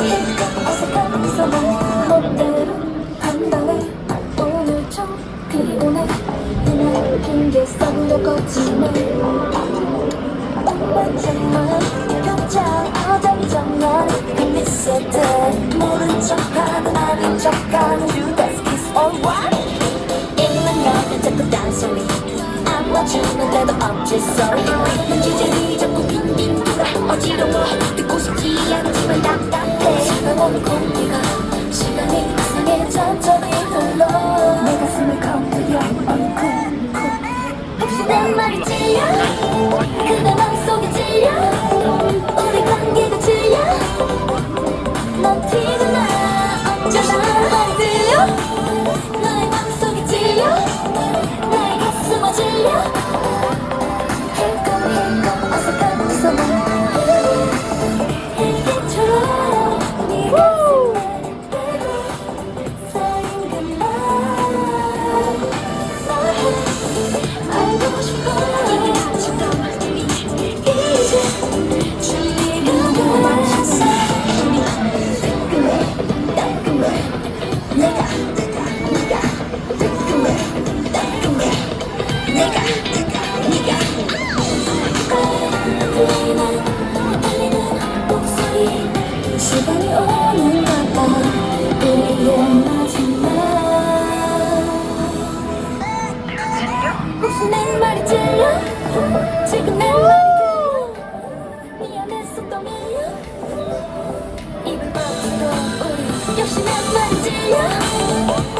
어색한 미소만 멋대로 한 방에 오늘 좀 그리 오네 그냥 핑계 썩으려 거짓말 정말 깜짝 어정쩡한 그 미소들 모른 척하는 아닌 척하는 Judas kiss or what 입만 열면 자꾸 딴소리 안아주는데도 억지 소 넌 내 말이 들려 지금 내 말이 미안했었던 이유 이번 밤도 우리 역시 내 말이 들려